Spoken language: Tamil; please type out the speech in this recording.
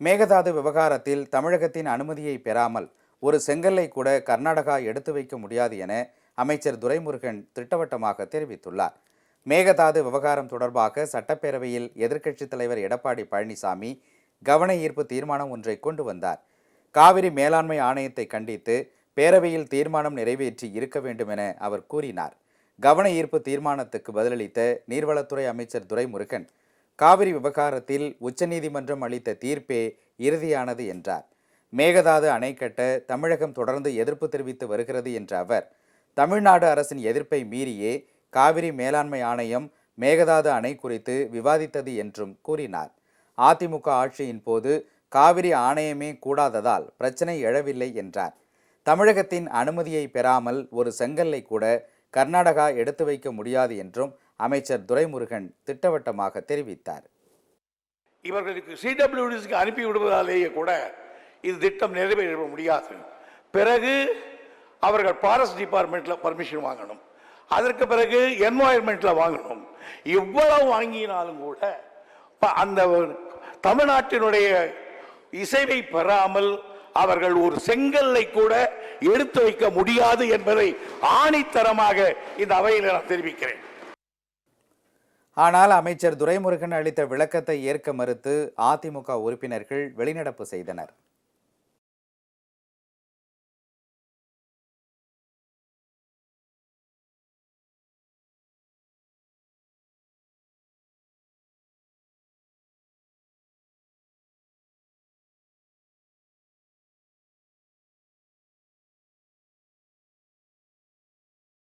மேகதாது விவகாரத்தில் தமிழகத்தின் அனுமதியை பெறாமல் ஒரு செங்கல்லை கூட கர்நாடகா எடுத்து வைக்க முடியாது என அமைச்சர் துரைமுருகன் திட்டவட்டமாக தெரிவித்துள்ளார். மேகதாது விவகாரம் தொடர்பாக சட்டப்பேரவையில் எதிர்க்கட்சித் தலைவர் எடப்பாடி பழனிசாமி கவன ஈர்ப்பு தீர்மானம் ஒன்றை கொண்டு வந்தார். காவிரி மேலாண்மை ஆணையத்தை கண்டித்து பேரவையில் தீர்மானம் நிறைவேற்றி இருக்க வேண்டும் என அவர் கூறினார். கவன ஈர்ப்பு தீர்மானத்துக்கு பதிலளித்த நீர்வளத்துறை அமைச்சர் துரைமுருகன் காவிரி விவகாரத்தில் உச்சநீதிமன்றம் அளித்த தீர்ப்பே இறுதியானது என்றார். மேகதாது அணை கட்ட தமிழகம் தொடர்ந்து எதிர்ப்பு தெரிவித்து வருகிறது என்ற அவர் தமிழ்நாடு அரசின் எதிர்ப்பை மீறியே காவிரி மேலாண்மை ஆணையம் மேகதாது அணை குறித்து விவாதித்தது என்றும் கூறினார். அதிமுக ஆட்சியின் போது காவிரி ஆணையமே கூடாததால் பிரச்சனை எழவில்லை என்றார். தமிழகத்தின் அனுமதியை பெறாமல் ஒரு செங்கல்லை கூட கர்நாடகா எடுத்து வைக்க முடியாது என்றும் அமைச்சர் துரைமுருகன் திட்டவட்டமாக தெரிவித்தார். இவர்களுக்கு சிடபிள்யூடிஸ்க்கு அனுப்பி விடுவதாலேயே கூட இது திட்டம் நிறைவேற முடியாது. பிறகு அவர்கள் ஃபாரஸ்ட் டிபார்ட்மெண்ட்ல பர்மிஷன் வாங்கணும். அதற்கு பிறகு என்வாயர்மெண்ட்ல வாங்கணும். இவ்வளவு வாங்கினாலும் கூட அந்த தமிழ்நாட்டினுடைய இசைவை பெறாமல் அவர்கள் ஒரு செங்கல்லை கூட எடுத்து வைக்க முடியாது என்பதை ஆணித்தரமாக இந்த அவையில் நான் தெரிவிக்கிறேன். ஆனால் அமைச்சர் துரைமுருகன் அளித்த விளக்கத்தை ஏற்க மறுத்து அதிமுக உறுப்பினர்கள் வெளிநடப்பு செய்தனர்.